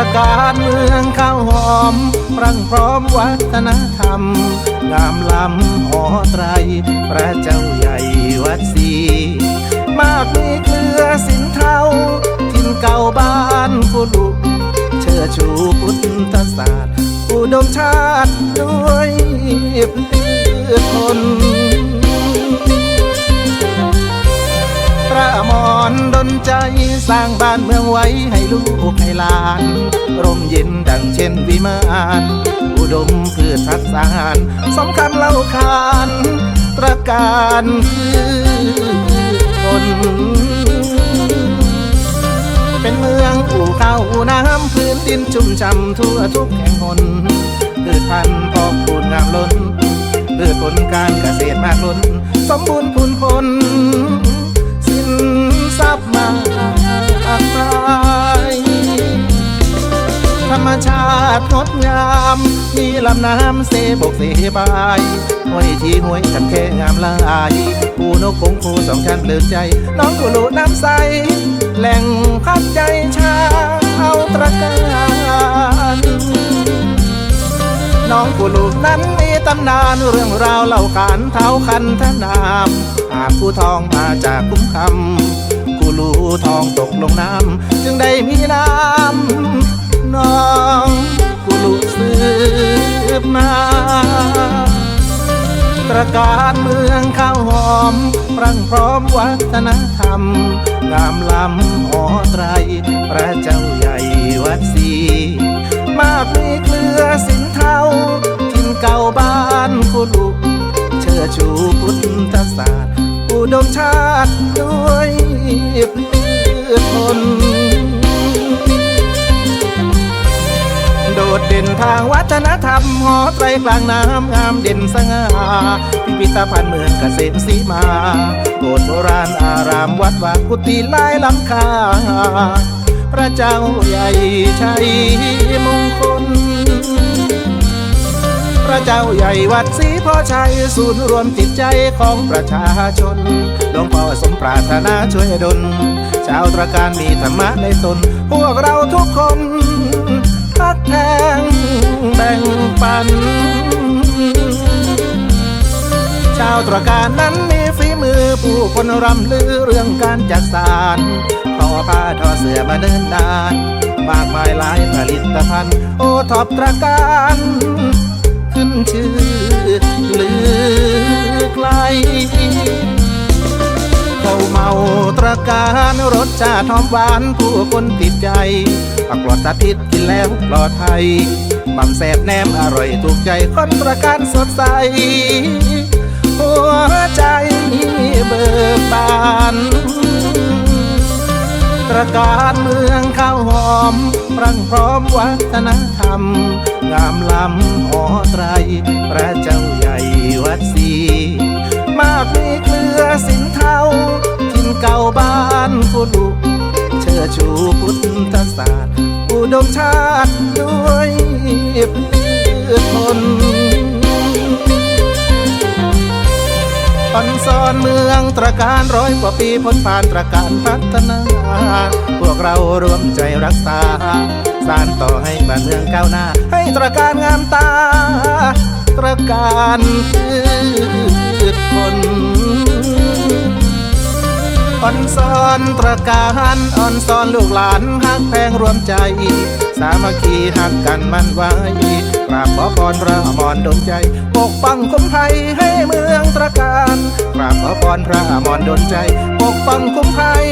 ระการเมืองข้าวหอมรังพร้อมวัฒนธรรม งามล้ำหอไตร พระเจ้าใหญ่วัดศรีมากมีเกลือสินเทาทินเก่าบ้านกุลุเชิดชูพุทธศาสตร์อุดมชาติด้วยพืชพล ระมรดลใจสร้างบ้านเมืองไว้ให้ลูกให้หลาน ร่มเย็นดังเช่นวิมานอุดมพืชทักษานสมคำเล่าขานตระการพืชคนเป็นเมืองอู่ข้าวอู่น้ำพื้นดินชุ่มช่ำทั่วทุกแห่งหนพืชพันธุ์พอกพูนงามล้นพืชผลการเกษตรมากล้น สมบูรณ์พูนพลสิน ทรัพย์มากมายธรรมชาติงดงาม มีลำน้ำเสบกเสบายห้วยที่ห้วยกันแค่งามลายปูนกคงคูสองชั้นเปลือใจ น้องกุลุน้ำใส แหล่งพักใจชาวตระการน้องกุลูนั้นมีตำนานเรื่องราวเล่าขานเท้าคันทนาม หากผู้ทองมาจากคุ้มคำ ลูทองตกลงน้ำจึงได้มีน้ำน้องกุลูสืบมาตระการเมืองข้าวหอมรังพร้อมวัฒนธรรม งามล้ำหอไตร พระเจ้าใหญ่วัดศีมากมีเกลือสินเทาทินเก่าบ้านกุลุเชิดชูพุทธศาสตร์ ดมชาติด้วยพืชพลโดดเด่นทางวัฒนธรรม หอไตรกลางน้ำงามเด่นสง่าพิพิธภัณฑ์เมืองเกษตรศรีมาโบสถ์โบราณอารามวัดวากุฏิลายลำคาพระเจ้าใหญ่ชัยมงคล ระเจ้าใหญ่วัดศรีพ่อชัยศูนย์รวมจิตใจของประชาชนหลวงพ่อสมปรารถนาช่วยดลชาวตระการมีธรรมะในตน พวกเราทุกคนพักแทงแบ่งปัน ชาวตระการนั้นมีฝีมือผู้คนรำลือเรื่องการจักสารทอผ้าทอเสื้อมาเดินนานมากมายหลายผลิตภัณฑ์ โอท็อปตระการ ชื่อลือไกลเขาเมาตระการรสชาติหอมหวานผู้คนติดใจผักปลอดสารพิษกินแล้วปลอดภัยบำแสบแนมอร่อยถูกใจคนตระการสดใส หัวใจเบิกบานตระการเมืองข้าวหอม รังพร้อมวัฒนธรรม งามล้ำหอไตร พระเจ้าใหญ่วัดศรีมากมีเกลือสินเทาทินเก่าบ้านกุลุเชิดชูพุทธศาสตร์อุดมชาติด้วยพืชพลปันซอนเมืองตระการร้อยกว่าปีพ้นผ่านตระการพัฒนา เรารวมใจรักษา สารต่อให้บ้านเมืองก้าวหน้า ให้ตระการงามตา ตระการพืชผลอ่อนซอนตระการอ่อนซอนลูกหลานหักแพงรวมใจ สามัคคีหักกันมันไว้กราบขอพรพระอมรดลใจ ปกปังคุ้มภัยให้เมืองตระการกราบขอพรพระอมรดลใจ ปกปังคุ้มภัย